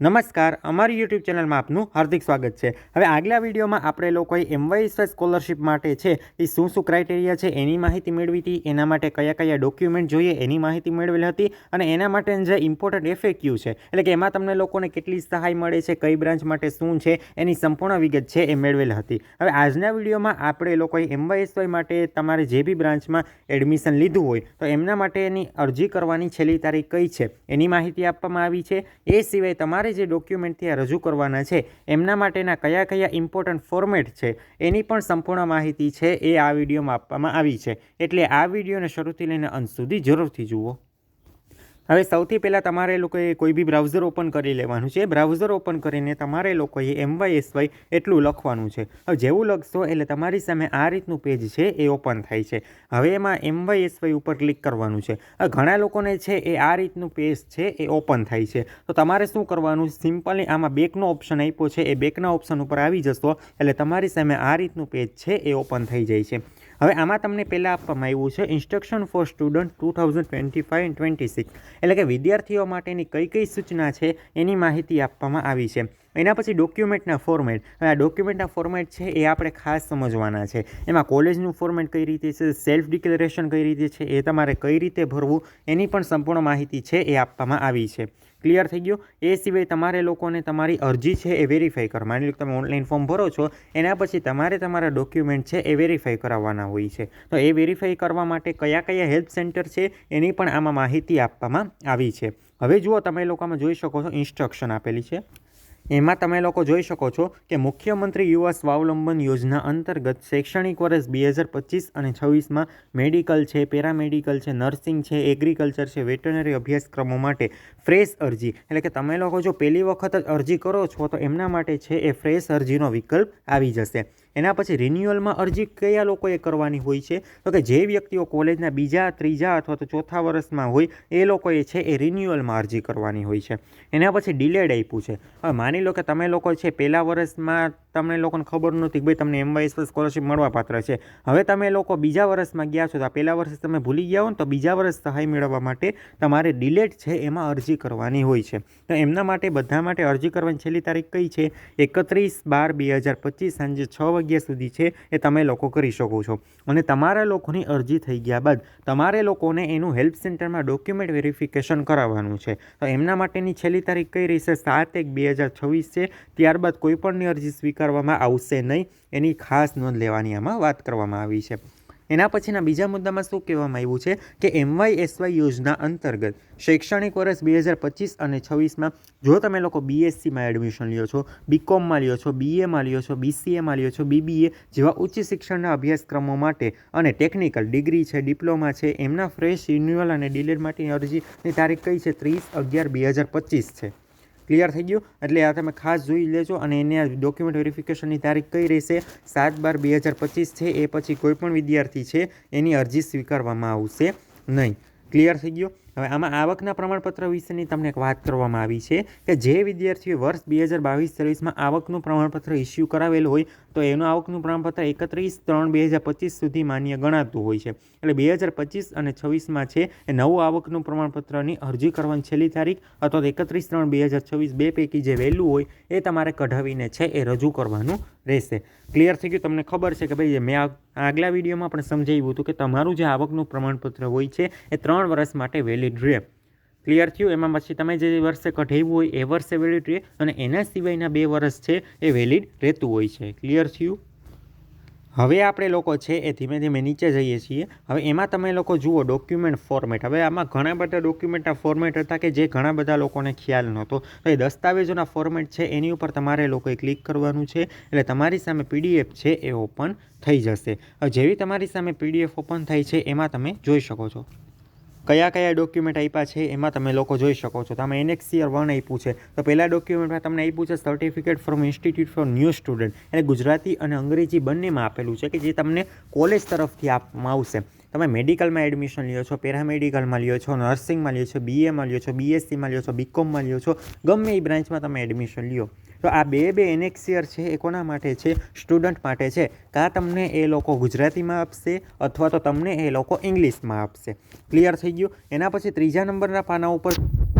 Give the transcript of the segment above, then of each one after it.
નમસ્કાર, અમારી યુટ્યુબ ચેનલમાં આપનું હાર્દિક સ્વાગત છે. હવે આગલા વિડીયોમાં આપણે લોકોએ એમવાયએસવાય સ્કોલરશિપ માટે છે એ શું શું ક્રાઇટેરિયા છે, એની માહિતી મેળવી હતી, એના માટે કયા કયા ડોક્યુમેન્ટ જોઈએ એની માહિતી મેળવેલી હતી અને એના માટે જે ઇમ્પોર્ટન્ટ એફએક્યુ છે, એટલે કે એમાં તમને લોકોને કેટલી સહાય મળે છે, કઈ બ્રાન્ચ માટે શું છે, એની સંપૂર્ણ વિગત છે એ મેળવેલ હતી. હવે આજના વિડીયોમાં આપણે લોકોએ એમવાયએસવાય માટે તમારે જે બી બ્રાન્ચમાં એડમિશન લીધું હોય, તો એમના માટેની અરજી કરવાની છેલ્લી તારીખ કઈ છે, એની માહિતી આપવામાં આવી છે. એ સિવાય તમારે જે ડોક્યુમેન્ટ ત્યાં રજૂ કરવાના છે, એમના માટેના કયા કયા ઇમ્પોર્ટન્ટ ફોર્મેટ છે, એની પણ સંપૂર્ણ માહિતી છે એ આ વિડીયોમાં આપવામાં આવી છે. એટલે આ વિડીયોને શરૂથી લઈને અંત સુધી જરૂરથી જુઓ. હવે સૌથી પહેલાં તમારે લોકોએ કોઈ બી બ્રાઉઝર ઓપન કરી લેવાનું છે. બ્રાઉઝર ઓપન કરીને તમારે લોકોએ એમવાયએસવાય એટલું લખવાનું છે. હવે જેવું લખશો એટલે તમારી સામે આ રીતનું પેજ છે એ ઓપન થાય છે. હવે એમાં એમવાયએસવાય ઉપર ક્લિક કરવાનું છે. ઘણા લોકોને છે એ આ રીતનું પેજ છે એ ઓપન થાય છે. તો તમારે શું કરવાનું? સિમ્પલી આમાં બેકનો ઓપ્શન આપ્યો છે. એ બેકના ઓપ્શન ઉપર આવી જશો એટલે તમારી સામે આ રીતનું પેજ છે એ ઓપન થઈ જાય છે. હવે આમાં તમને પહેલાં આપવામાં આવ્યું છે instruction for student two thousand twenty five and twenty six એટલે કે વિદ્યાર્થીઓ માટેની કઈ કઈ સૂચના છે એની માહિતી આપવામાં આવી છે. એના પછી ડોક્યુમેન્ટના ફોર્મેટ હવે આ ડોક્યુમેન્ટના ફોર્મેટ છે એ આપણે ખાસ સમજવાના છે. એમાં કોલેજનું ફોર્મેટ કઈ રીતે છે સેલ્ફ ડિક્લેરેશન કઈ રીતે છે, એ તમારે કઈ રીતે ભરવું, એની પણ સંપૂર્ણ માહિતી છે એ આપવામાં આવી છે. ક્લિયર થઈ ગયું? એ સિવાય તમારે લોકોને તમારી અરજી છે એ વેરીફાઈ કરવા. માની લો તમે ઓનલાઈન ફોર્મ ભરો છો, એના પછી તમારે તમારા ડોક્યુમેન્ટ છે એ વેરીફાઈ કરાવવાના હોય છે. તો એ વેરીફાઈ કરવા માટે કયા કયા હેલ્પ સેન્ટર છે, એની પણ આમાં માહિતી આપવામાં આવી છે. હવે જુઓ તમે લોકોમાં જોઈ શકો છો ઇન્સ્ટ્રક્શન આપેલી છે. એમાં તમે લોકો જોઈ શકો છો કે મુખ્યમંત્રી યુવા સ્વાવલંબન યોજના અંતર્ગત શૈક્ષણિક વર્ષ બે હજાર પચીસ અને છવ્વીસમાં મેડિકલ છે, પેરામેડિકલ છે, નર્સિંગ છે, એગ્રીકલ્ચર છે, વેટરનરી અભ્યાસક્રમો માટે ફ્રેશ અરજી. એટલે કે તમે લોકો જો પહેલી વખત જ અરજી કરો છો તો એમના માટે છે એ ફ્રેશ અરજીનો વિકલ્પ આવી જશે. એના પછી રિન્યુઅલમાં અરજી કયા લોકોએ કરવાની હોય છે? તો કે જે વ્યક્તિઓ કોલેજના બીજા, ત્રીજા અથવા તો ચોથા વર્ષમાં હોય, એ લોકોએ છે એ રિન્યુઅલમાં અરજી કરવાની હોય છે. એના પછી ડિલેડ આપ્યું છે. હવે માની લો કે તમે લોકો છે પહેલા વર્ષમાં તમને લોકોને ખબર નહોતી કે ભાઈ તમને એમવાયએસ સ્કોલરશિપ મળવાપાત્ર છે. હવે તમે લોકો બીજા વર્ષમાં ગયા છો તો આ પહેલા વર્ષે તમે ભૂલી ગયા હો ને તો બીજા વર્ષ સહાય મેળવવા માટે તમારે ડિલેટ છે એમાં અરજી કરવાની હોય છે. તો એમના માટે બધા માટે અરજી કરવાની છેલ્લી તારીખ કઈ છે? એકત્રીસ બાર બે હજાર પચીસ સાંજે છ વાગ્યા સુધી છે એ તમે લોકો કરી શકો છો. અને તમારા લોકોની અરજી થઈ ગયા બાદ તમારે લોકોને એનું હેલ્પ સેન્ટરમાં ડોક્યુમેન્ટ વેરિફિકેશન કરાવવાનું છે. તો એમના માટેની છેલ્લી તારીખ કઈ રહેશે? સાત એક બે હજાર છવ્વીસ છે. ત્યારબાદ કોઈપણની અરજી સ્વીકારવામાં આવશે નહીં, એની ખાસ નોંધ લેવાની આમાં વાત કરવામાં આવી છે. એના પછીના બીજા મુદ્દામાં શું કહેવામાં આવ્યું છે કે એમવાય એસવાય યોજના અંતર્ગત શૈક્ષણિક વર્ષ બે હજાર પચીસ અને છવ્વીસમાં જો તમે લોકો બીએસસીમાં એડમિશન લ્યો છો બીકોમમાં લ્યો છો બીએમાં લ્યો છો બીસીએમાં લ્યો છો બીબીએ જેવા ઉચ્ચ શિક્ષણના અભ્યાસક્રમો માટે અને ટેકનિકલ ડિગ્રી છે, ડિપ્લોમા છે, એમના ફ્રેશ રિન્યુઅલ અને ડિલેટ માટેની અરજીની તારીખ કઈ છે? ત્રીસ અગિયાર બે હજાર પચીસ છે. ક્લિયર થઈ ગયું. એટલે આ તમે ખાસ જોઈ લેજો અને એને ડોક્યુમેન્ટ વેરિફિકેશનની તારીખ કઈ રહેશે? સાત બાર બે હજાર પચીસ છે. એ પછી કોઈપણ વિદ્યાર્થી છે, એની અરજી સ્વીકારવામાં આવશે નહીં. ક્લિયર થઈ ગયું? હવે આમાં આવકના પ્રમાણપત્ર વિશેની તમને એક વાત કરવામાં આવી છે કે જે વિદ્યાર્થીઓ વર્ષ બે હજાર બાવીસ ત્રેવીસમાં આવકનું પ્રમાણપત્ર ઇસ્યુ કરાવેલું હોય તો એનું આવકનું પ્રમાણપત્ર એકત્રીસ ત્રણ બે હજાર પચીસ સુધી માન્ય ગણાતું હોય છે. એટલે બે હજાર પચીસ અને છવ્વીસમાં છે એ નવું આવકનું પ્રમાણપત્રની અરજી કરવાની છેલ્લી તારીખ અથવા તો એકત્રીસ ત્રણ બે હજાર છવ્વીસ બે પૈકી જે વહેલું હોય એ તમારે કઢાવીને છે એ રજૂ કરવાનું રહેશે. ક્લિયર થઈ ગયું? તમને ખબર છે કે ભાઈ મેં આગલા વિડીયોમાં પણ સમજાવ્યું હતું કે તમારું જે આવકનું પ્રમાણપત્ર હોય છે એ ત્રણ વર્ષ માટે વેલિડ રહે. ક્લિયર થયું. એમાં પછી તમે જે વર્ષે કઢાવ્યું હોય એ વર્ષે વેલિડ રહે અને એના સિવાયના બે વર્ષ છે એ વેલિડ રહેતું હોય છે. ક્લિયર થયું? હવે આપણે લોકો છે એ ધીમે ધીમે નીચે જઈએ છીએ. હવે એમાં તમે લોકો જુઓ ડોક્યુમેન્ટ ફોર્મેટ હવે આમાં ઘણા બધા ડોક્યુમેન્ટના ફોર્મેટ હતા કે જે ઘણા બધા લોકોને ખ્યાલ નહોતો. તો એ દસ્તાવેજોના ફોર્મેટ છે, એની ઉપર તમારે લોકોએ ક્લિક કરવાનું છે એટલે તમારી સામે પીડીએફ છે એ ઓપન થઈ જશે. જેવી તમારી સામે પીડીએફ ઓપન થાય છે, એમાં તમે જોઈ શકો છો. કયા કયા ડોક્યુમેન્ટ આપ્યા છે એમાં તમે લોકો જોઈ શકો છો. તમે એનએક્સીઆર વન આપ્યું છે. તો પહેલાં ડોક્યુમેન્ટમાં તમને આપ્યું છે certificate from institute for new student એટલે ગુજરાતી અને અંગ્રેજી બંનેમાં આપેલું છે કે જે તમને કોલેજ તરફથી આપવામાં આવશે. તમે મેડિકલમાં એડમિશન લ્યો છો પેરામેડિકલમાં લ્યો છો નર્સિંગમાં લ્યો છો બીએમાં લ્યો છો બીએસસીમાં લ્યો છો બીકોમમાં લ્યો છો, ગમે એ બ્રાન્ચમાં તમે એડમિશન લ્યો. તો આ બે બે એનેક્સિયર છે, એ કોના માટે છે? સ્ટુડન્ટ માટે છે. કાં તમને એ લોકો ગુજરાતીમાં આપશે અથવા તો તમને એ લોકો ઇંગ્લિશમાં આપશે. ક્લિયર થઈ ગયું? એના પછી ત્રીજા નંબરના પાના ઉપર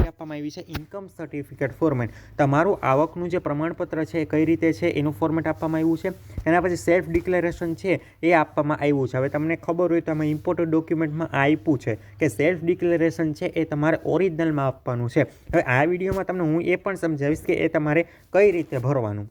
આપવામાં આવી છે. ઇન્કમ સર્ટિફિકેટ ફોર્મેટ તમારું આવકનું જે પ્રમાણપત્ર છે, એ કઈ રીતે છે, એનું ફોર્મેટ આપવામાં આવ્યું છે. એના પછી સેલ્ફ ડિક્લેરેશન છે, એ આપવામાં આવ્યું છે. હવે તમને ખબર હોય તો અમે ઇમ્પોર્ટન્ટ ડોક્યુમેન્ટમાં આપ્યું છે કે સેલ્ફ ડિક્લેરેશન છે, એ તમારે ઓરિજિનલમાં આપવાનું છે. હવે આ વિડીયોમાં તમને હું એ પણ સમજાવીશ કે એ તમારે કઈ રીતે ભરવાનું.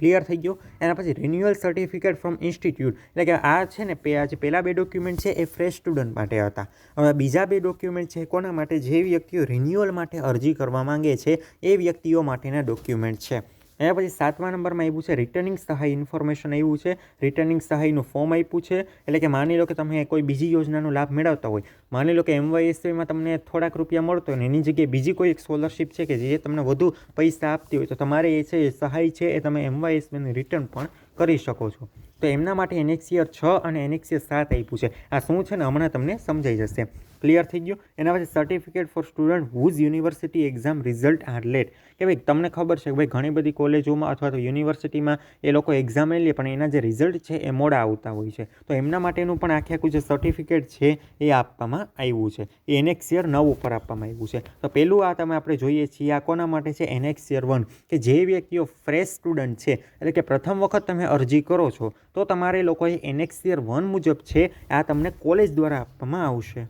ક્લિયર થઈ ગયો. એના પછી રિન્યુઅલ સર્ટિફિકેટ ફ્રોમ ઇન્સ્ટિટ્યૂટ એટલે કે આ છે ને, પે, આ જે પહેલાં બે ડોક્યુમેન્ટ છે એ ફ્રેશ સ્ટુડન્ટ માટે હતા. હવે બીજા બે ડોક્યુમેન્ટ છે, કોના માટે? જે વ્યક્તિઓ રિન્યુઅલ માટે અરજી કરવા માંગે છે, એ વ્યક્તિઓ માટેના ડોક્યુમેન્ટ છે. એના પછી સાતમા નંબરમાં આવ્યું છે રિટર્નિંગ સહાય ઇન્ફોર્મેશન આવ્યું છે. રિટર્નિંગ સહાયનું ફોર્મ આપ્યું છે. એટલે કે માની લો કે તમે કોઈ બીજી યોજનાનો લાભ મેળવતા હોય. માની લો કે એમવાયએસમાં તમને થોડાક રૂપિયા મળતો હોય ને એની જગ્યાએ બીજી કોઈ એક સ્કોલરશિપ છે કે જે તમને વધુ પૈસા આપતી હોય તો તમારે એ છે, એ સહાય છે એ તમે એમવાયએસની રિટર્ન પણ કરી શકો છો. તો એમના માટે એનેક્સિયર છ અને એનેક્સિયર સાત આપ્યું છે. આ શું છે ને હમણાં તમને સમજાઈ જશે. ક્લિયર થઈ ગયું. એના પછી certificate for student whose university exam result are late કે ભાઈ, તમને ખબર છે કે ભાઈ, ઘણી બધી કોલેજોમાં અથવા તો યુનિવર્સિટીમાં એ લોકો એક્ઝામ લઈ લે, પણ એના જે રિઝલ્ટ છે એ મોડા આવતા હોય છે. તો એમના માટેનું પણ આખે આખું જે સર્ટિફિકેટ છે એ આપવામાં આવ્યું છે. એ એનેક્સિયર નવ ઉપર આપવામાં આવ્યું છે. તો પહેલું આ તમે આપણે જોઈએ છીએ, આ કોના માટે છે? એનેક્સિયર વન કે જે વ્યક્તિઓ ફ્રેશ સ્ટુડન્ટ છે, એટલે કે પ્રથમ વખત તમે અરજી કરો છો, તો તમારે લોકોએ એનેક્સિયર વન મુજબ છે, આ તમને કોલેજ દ્વારા આપવામાં આવશે.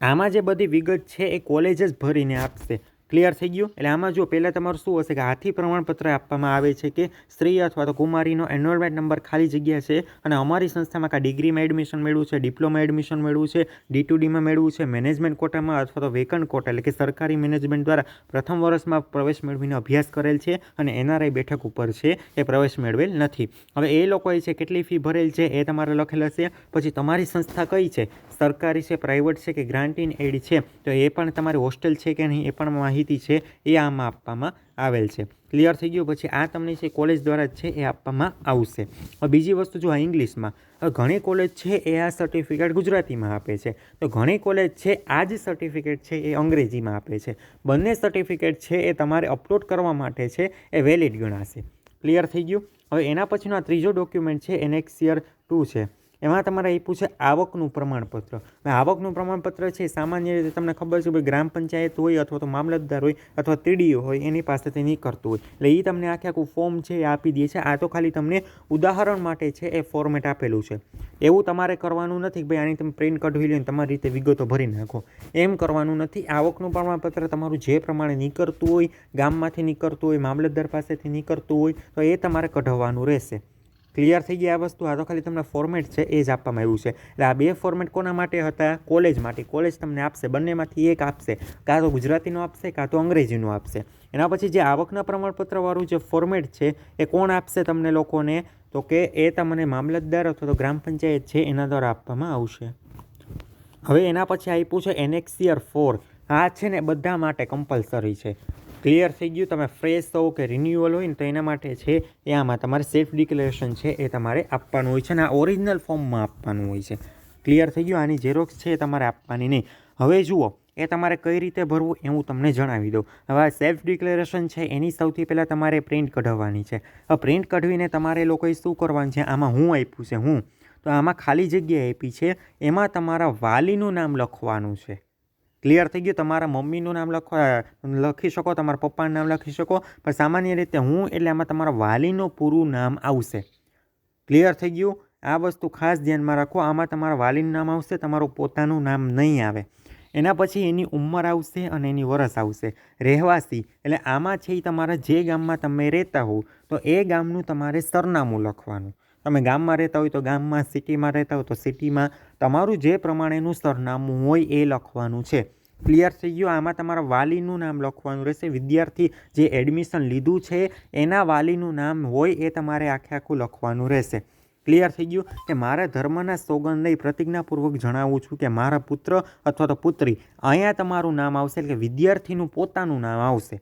આમાં જે બધી વિગત છે એ કોલેજ જ ભરીને આપશે. ક્લિયર થઈ ગયું? એટલે આમાં જો પહેલાં તમારું શું હશે કે હાથી પ્રમાણપત્ર આપવામાં આવે છે કે સ્ત્રી અથવા તો કુમારીનો એનરોલમેન્ટ નંબર ખાલી જગ્યા છે અને અમારી સંસ્થામાં કાં ડિગ્રીમાં એડમિશન મેળવું છે ડિપ્લોમા એડમિશન મેળવું છે ડી ટુ ડીમાં મેળવું છે મેનેજમેન્ટ કોટામાં અથવા તો વેકન્ટ કોટા એટલે કે સરકારી મેનેજમેન્ટ દ્વારા પ્રથમ વર્ષમાં પ્રવેશ મેળવીને અભ્યાસ કરેલ છે અને એનઆરઆઈ બેઠક ઉપર છે એ પ્રવેશ મેળવેલ નથી. હવે એ લોકોએ છે કેટલી ફી ભરેલ છે એ તમારે લખેલ હશે. પછી તમારી સંસ્થા કઈ છે? સરકારી છે પ્રાઇવેટ છે કે ગ્રાન્ટ ઇન એડ છે? તો એ પણ તમારી હોસ્ટેલ છે કે નહીં એ પણ માહિતી છે એ આમાં આપવામાં આવેલ છે. ક્લિયર થઈ ગયું? પછી આ તમને છે કોલેજ દ્વારા છે એ આપવામાં આવશે. બીજી વસ્તુ જો આ ઇંગ્લિશમાં ઘણી કોલેજ છે એ આ સર્ટિફિકેટ ગુજરાતીમાં આપે છે. તો ઘણી કોલેજ છે આ જ સર્ટિફિકેટ છે એ અંગ્રેજીમાં આપે છે. બંને સર્ટિફિકેટ છે એ તમારે અપલોડ કરવા માટે છે એ વેલિડ ગણાશે. ક્લિયર થઈ ગયું? હવે એના પછીનો આ ત્રીજો ડોક્યુમેન્ટ છે એનેક્સિયર ટુ છે. એમાં તમારે એ પૂછે આવકનું પ્રમાણપત્ર. હવે આવકનું પ્રમાણપત્ર છે સામાન્ય રીતે તમને ખબર છે ભાઈ ગ્રામ પંચાયત હોય અથવા તો મામલતદાર હોય અથવા તીડીઓ હોય એની પાસેથી કરતું હોય. એટલે એ તમને આખે આખું ફોર્મ છે એ આપી દે છે. આ તો ખાલી તમને ઉદાહરણ માટે છે એ ફોર્મેટ આપેલું છે. એવું તમારે કરવાનું નથી ભાઈ આની તમે પ્રિન્ટ કઢવી લો તમારી રીતે વિગતો ભરી નાખો. એમ કરવાનું નથી. આવકનું પ્રમાણપત્ર તમારું જે પ્રમાણે નીકળતું હોય, ગામમાંથી નીકળતું હોય, મામલતદાર પાસેથી નીકળતું હોય, તો એ તમારે કઢાવવાનું રહેશે. ક્લિયર થઈ ગઈ આ વસ્તુ. આ તો ખાલી તમને ફોર્મેટ છે, એ જ આપવામાં આવ્યું છે. એટલે આ બે ફોર્મેટ કોના માટે હતા? કોલેજ માટે. કોલેજ તમને આપશે. બંનેમાંથી એક આપશે. કાં તો ગુજરાતીનું આપશે, કાં તો અંગ્રેજીનું આપશે. એના પછી જે આવકના પ્રમાણપત્રવાળું જે ફોર્મેટ છે, એ કોણ આપશે તમને લોકોને? તો કે એ તમને મામલતદાર અથવા તો ગ્રામ પંચાયત છે, એના દ્વારા આપવામાં આવશે. હવે એના પછી આપ્યું છે એનેક્સિયર ફોર આ છે ને બધા માટે કમ્પલસરી છે. ક્લિયર થઈ ગયું, તમે ફ્રેશ હો કે રિન્યુઅલ હોય ને તો એના માટે છે, એ આમાં તમારે સેલ્ફ ડિક્લેરેશન છે, એ તમારે આપવાનું હોય છે અને આ ઓરિજિનલ ફોર્મમાં આપવાનું હોય છે. ક્લિયર થઈ ગયું, આની ઝેરોક્સ છે, એ તમારે આપવાની નહીં. હવે જુઓ, એ તમારે કઈ રીતે ભરવું એ હું તમને જણાવી દઉં. હવે આ સેલ્ફ ડિક્લેરેશન છે, એની સૌથી પહેલાં તમારે પ્રિન્ટ કઢાવવાની છે. હવે પ્રિન્ટ કઢવીને તમારે લોકોએ શું કરવાનું છે, આમાં હું આપ્યું છે, હું. તો આમાં ખાલી જગ્યા આપી છે, એમાં તમારા વાલીનું નામ લખવાનું છે. ક્લિયર થઈ ગયું? તમારા મમ્મીનું નામ લખવા લખી શકો, તમારા પપ્પાનું નામ લખી શકો, પણ સામાન્ય રીતે હું એટલે આમાં તમારા વાલીનું પૂરું નામ આવશે. ક્લિયર થઈ ગયું? આ વસ્તુ ખાસ ધ્યાનમાં રાખો, આમાં તમારા વાલીનું નામ આવશે, તમારું પોતાનું નામ નહીં આવે. એના પછી એની ઉંમર આવશે અને એની વરસ આવશે. રહેવાસી, એટલે આમાં છે એ તમારા જે ગામમાં તમે રહેતા હો તો એ ગામનું તમારે સરનામું લખવાનું. તમે ગામમાં રહેતા હોય તો ગામમાં, સિટીમાં રહેતા હોય તો સિટીમાં. તમારું જે પ્રમાણેનું સરનામું હોય એ લખવાનું છે. ક્લિયર થઈ ગયું? આમાં તમારા વાલીનું નામ લખવાનું રહેશે. વિદ્યાર્થી જે એડમિશન લીધું છે, એના વાલીનું નામ હોય એ તમારે આખે આખું લખવાનું રહેશે. ક્લિયર થઈ ગયું? કે મારા ધર્મના સોગંદ લઈ પ્રતિજ્ઞાપૂર્વક જણાવું છું કે મારા પુત્ર અથવા તો પુત્રી, અહીંયા તમારું નામ આવશે એટલે કે વિદ્યાર્થીનું પોતાનું નામ આવશે.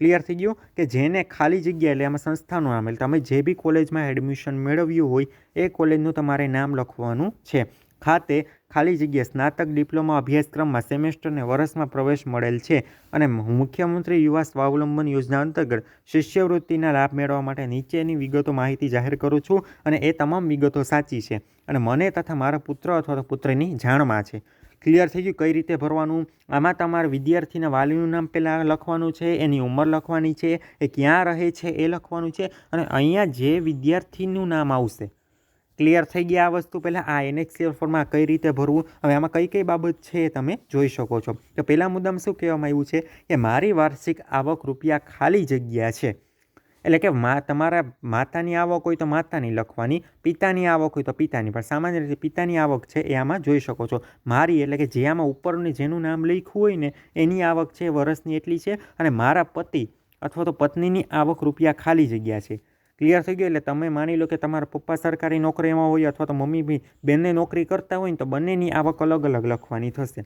ક્લિયર થઈ ગયું કે જેને ખાલી જગ્યા એટલે આમાં સંસ્થાનું નામ એટલે તમે જે બી કોલેજમાં એડમિશન મેળવ્યું હોય, એ કોલેજનું તમારે નામ લખવાનું છે. ખાતે ખાલી જગ્યા સ્નાતક ડિપ્લોમા અભ્યાસક્રમમાં સેમેસ્ટર ને વર્ષમાં પ્રવેશ મળેલ છે. અને મુખ્યમંત્રી યુવા સ્વાવલંબન યોજના અંતર્ગત શિષ્યવૃત્તિના લાભ મેળવવા માટે નીચેની વિગતો માહિતી જાહેર કરું છું અને એ તમામ વિગતો સાચી છે. અને મને તથા મારા પુત્ર અથવા તો પુત્રની જાણમાં છે. ક્લિયર થઈ ગયું કઈ રીતે ભરવાનું? આમાં તમારે વિદ્યાર્થીના વાલીનું નામ પહેલાં લખવાનું છે, એની ઉંમર લખવાની છે, એ ક્યાં રહે છે એ લખવાનું છે, અને અહીંયા જે વિદ્યાર્થીનું નામ આવશે. ક્લિયર થઈ ગયા આ વસ્તુ પહેલાં, આ એનએક્સએલ ફોર્મમાં કઈ રીતે ભરવું? હવે આમાં કઈ કઈ બાબત છે એ તમે જોઈ શકો છો. તો પહેલા મુદ્દામાં શું કહેવામાં આવ્યું છે કે મારી વાર્ષિક આવક રૂપિયા ખાલી જગ્યા છે. એટલે કે મા, તમારા માતાની આવક હોય તો માતાની લખવાની, પિતાની આવક હોય તો પિતાની. પણ સામાન્ય રીતે પિતાની આવક છે એ આમાં જોઈ શકો છો. મારી એટલે કે જે આમાં ઉપરનું જેનું નામ લખ્યું હોય ને, એની આવક છે, વર્ષની એટલી છે અને મારા પતિ અથવા તો પત્નીની આવક રૂપિયા ખાલી જગ્યા છે. ક્લિયર થઈ ગયું? એટલે તમે માની લો કે તમારા પપ્પા સરકારી નોકરીમાં હોય અથવા તો મમ્મી, બી બંને નોકરી કરતા હોય ને, તો બંનેની આવક અલગ અલગ લખવાની થશે.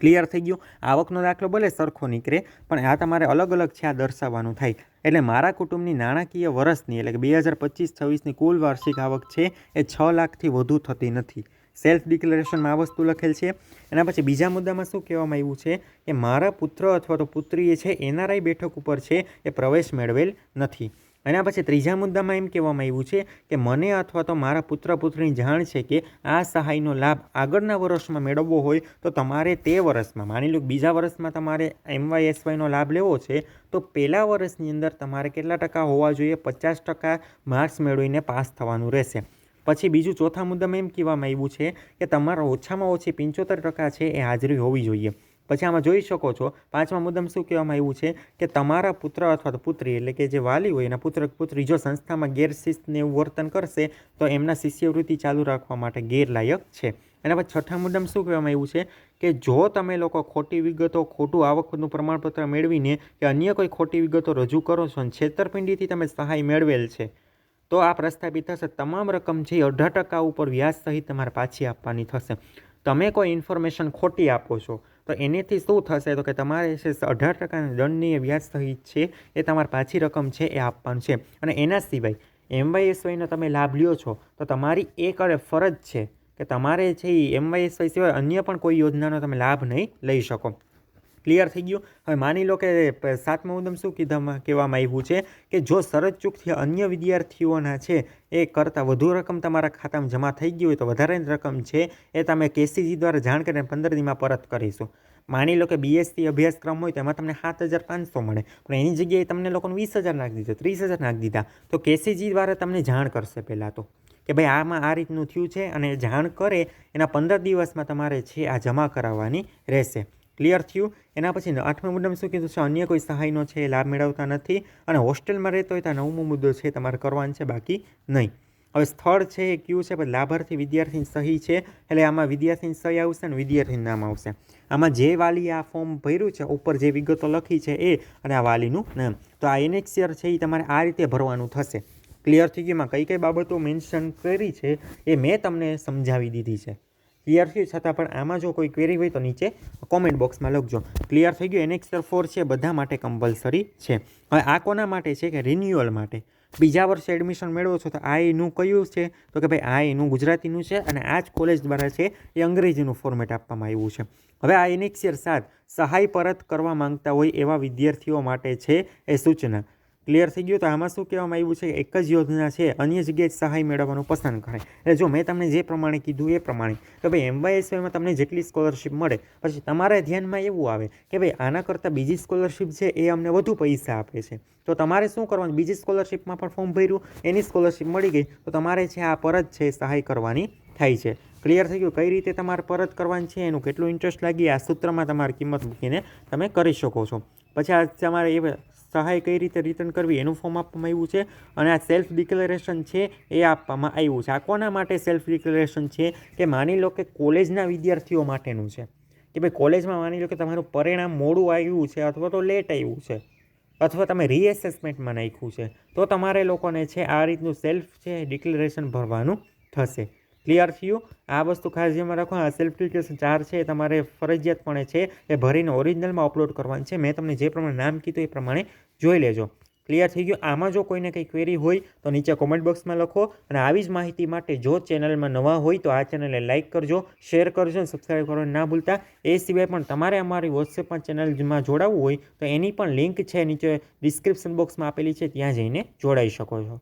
ક્લિયર થઈ ગયું? આવકનો દાખલો ભલે સરખો નીકળે, પણ આ તમારે અલગ અલગ છે, આ દર્શાવવાનું થાય. એટલે મારા કુટુંબની નાણાકીય વર્ષની એટલે કે બે હજાર પચીસ છવ્વીસની કુલ વાર્ષિક આવક છે એ છ લાખથી વધુ થતી નથી. સેલ્ફ ડિક્લેરેશનમાં આ વસ્તુ લખેલ છે. એના પછી બીજા મુદ્દામાં શું કહેવામાં આવ્યું છે કે મારા પુત્ર અથવા તો પુત્રી એ છે, એનઆરઆઈ બેઠક ઉપર છે, એ પ્રવેશ મેળવેલ નથી. એના પછી ત્રીજા મુદ્દામાં એમ કહેવામાં આવ્યું છે કે મને અથવા તો મારા પુત્ર પુત્રીની જાણ છે કે આ સહાયનો લાભ આગળના વર્ષમાં મેળવવો હોય તો તમારે તે વર્ષમાં, માની લો બીજા વર્ષમાં તમારે એમવાયએસવાયનો લાભ લેવો છે, તો પહેલા વર્ષની અંદર તમારે કેટલા ટકા હોવા જોઈએ? પચાસ ટકા માર્ક્સ મેળવીને પાસ થવાનું રહેશે. પછી બીજું ચોથા મુદ્દામાં એમ કહેવામાં આવ્યું છે કે તમારા ઓછામાં ઓછી પંચોતેર ટકા છે એ હાજરી હોવી જોઈએ. પછી આમાં જોઈ શકો છો, પાંચમા મુદ્દામાં શું કહેવામાં આવ્યું છે કે તમારા પુત્ર અથવા તો પુત્રી એટલે કે જે વાલી હોય, એના પુત્ર પુત્રી જો સંસ્થામાં ગેરશિસ્તને એવું વર્તન કરશે, તો એમના શિષ્યવૃત્તિ ચાલુ રાખવા માટે ગેરલાયક છે. એના પછી છઠ્ઠા મુદ્દામાં શું કહેવામાં આવ્યું છે કે જો તમે લોકો ખોટી વિગતો, ખોટું આવકનું પ્રમાણપત્ર મેળવીને કે અન્ય કોઈ ખોટી વિગતો રજૂ કરો છો અને છેતરપિંડીથી તમે સહાય મેળવેલ છે, તો આ પ્રસ્થાપિત થશે. તમામ રકમ એ અઢાર ટકા ઉપર વ્યાજ સહિત તમારે પાછી આપવાની થશે. તમે કોઈ ઇન્ફોર્મેશન ખોટી આપો છો તો એનેથી શું થશે? તો કે તમારે છે અઢાર ટકાની દંડનીય વ્યાજ સહિત છે, એ તમારી પાછી રકમ છે, એ આપવાનું છે. અને એના સિવાય એમવાયએસવાયનો તમે લાભ લ્યો છો, તો તમારી એક ફરજ છે કે તમારે છે એ એમવાયએસવાય સિવાય અન્ય પણ કોઈ યોજનાનો તમે લાભ નહીં લઈ શકો. ક્લિયર થઈ ગયું. હવે માની લો કે સાતમા મુદ્દમ શું કીધામાં, કહેવામાં આવ્યું છે કે જો સરજ ચૂકથી અન્ય વિદ્યાર્થીઓના છે એ કરતાં વધુ રકમ તમારા ખાતામાં જમા થઈ ગઈ હોય તો વધારાની રકમ છે એ તમે કેસીજી દ્વારા જાણ કરીને પંદર દીમાં પરત કરીશું. માની લો કે બીએસસી અભ્યાસક્રમ હોય તો એમાં તમને સાત હજાર પાંચસો મળે. પણ એની જગ્યાએ તમને લોકોને વીસ હજાર નાખી દીધો, ત્રીસ હજાર નાખી દીધા. તો કેસીજી દ્વારા તમને જાણ કરશે પહેલાં તો કે ભાઈ આમાં આ રીતનું થયું છે અને જાણ કરે એના પંદર દિવસમાં તમારે છે આ જમા કરાવવાની રહેશે. ક્લિયર થયું. એના પછી આઠમો મુદ્દામાં શું કીધું છે? અન્ય કોઈ સહાયનો છે એ લાભ મેળવતા નથી અને હોસ્ટેલમાં રહેતો હોય તો નવમો મુદ્દો છે તમારે કરવાનો છે, બાકી નહીં. હવે સ્થળ છે એ કયું છે? લાભાર્થી વિદ્યાર્થીની સહી છે. એટલે આમાં વિદ્યાર્થીની સહી આવશે અને વિદ્યાર્થીનું નામ આવશે. આમાં જે વાલી આ ફોર્મ ભર્યું છે, ઉપર જે વિગતો લખી છે એ અને આ વાલીનું નામ. તો આ એનેક્સિયર છે એ તમારે આ રીતે ભરવાનું થશે. ક્લિયર થઈ ગયું? કઈ કઈ બાબતો મેન્શન કરી છે એ મેં તમને સમજાવી દીધી છે. ક્લિયર થયું છતાં પણ આમાં જો કોઈ ક્વેરી હોય તો નીચે કોમેન્ટ બોક્સમાં લખજો. ક્લિયર થઈ ગયું. એનેક્સર ફોર છે. બધા માટે કમ્પલસરી છે. હવે આ કોના માટે છે કે રિન્યુઅલ માટે? બીજા વર્ષે એડમિશન મેળવો છો તો આ એનું કયું છે? તો કે ભાઈ આ એનું ગુજરાતીનું છે અને આ જ કોલેજ દ્વારા છે એ અંગ્રેજીનું ફોર્મેટ આપવામાં આવ્યું છે. હવે આ એનેક્સિયર સાત સહાય પરત કરવા માંગતા હોય એવા વિદ્યાર્થીઓ માટે છે એ સૂચના. ક્લિયર થઈ ગયું તો આમાં શું કહેવામાં આવ્યું છે? એક જ યોજના છે, અન્ય જગ્યાએ સહાય મેળવવાનું પસંદ કરે. એટલે જો મેં તમને જે પ્રમાણે કીધું એ પ્રમાણે, તો ભાઈ એમવાયએસવાયમાં તમને જેટલી સ્કોલરશિપ મળે, પછી તમારા ધ્યાનમાં એવું આવે કે ભાઈ આના કરતાં બીજી સ્કોલરશિપ છે એ અમને વધુ પૈસા આપે છે. તો તમારે શું કરવાનું? બીજી સ્કોલરશિપમાં પણ ફોર્મ ભર્યું, એની સ્કોલરશિપ મળી ગઈ, તો તમારે છે આ પરત છે સહાય કરવાની થાય છે. ક્લિયર થઈ ગયું? કઈ રીતે તમારે પરત કરવાની છે? એનું કેટલું ઇન્ટરેસ્ટ લાગી? આ સૂત્રમાં તમારી કિંમત મૂકીને તમે કરી શકો છો. પછી આ તમારે એ સહાય કઈ રીતે રિટર્ન કરવી એનું ફોર્મ આપવામાં આવ્યું છે અને આ સેલ્ફ ડિક્લેરેશન છે એ આપવામાં આવ્યું છે. આ કોના માટે સેલ્ફ ડિક્લેરેશન છે? કે માની લો કે કોલેજના વિદ્યાર્થીઓ માટેનું છે. કે ભાઈ કોલેજમાં માની લો કે તમારું પરિણામ મોડું આવ્યું છે અથવા તો લેટ આવ્યું છે અથવા તમે રીએસેસમેન્ટમાં નાખ્યું છે, તો તમારે લોકોને છે આ રીતનું સેલ્ફ છે ડિક્લેરેશન ભરવાનું થશે. ક્લિયર થયું. આ વસ્તુ ખાસ જેમાં રાખો, આ સેલ્ફ ડિટેલ્સ ચાર છે, એ તમારે ફરજિયાતપણે છે, એ ભરીને ઓરિજિનલમાં અપલોડ કરવાની છે. મેં તમને જે પ્રમાણે નામ કીધું એ પ્રમાણે જોઈ લેજો. ક્લિયર થઈ ગયું. આમાં જો કોઈને કંઈ ક્વેરી હોય, તો નીચે કોમેન્ટ બોક્સમાં લખો અને આવી જ માહિતી માટે જો ચેનલમાં નવા હોય, તો આ ચેનલને લાઇક કરજો શેર કરજો અને સબસ્ક્રાઈબ કરવાનું ના ભૂલતા. એ સિવાય પણ તમારે અમારી વોટ્સએપમાં ચેનલમાં જોડાવવું હોય, તો એની પણ લિંક છે નીચે ડિસ્ક્રિપ્શન બોક્સમાં આપેલી છે, ત્યાં જઈને જોડાઈ શકો છો.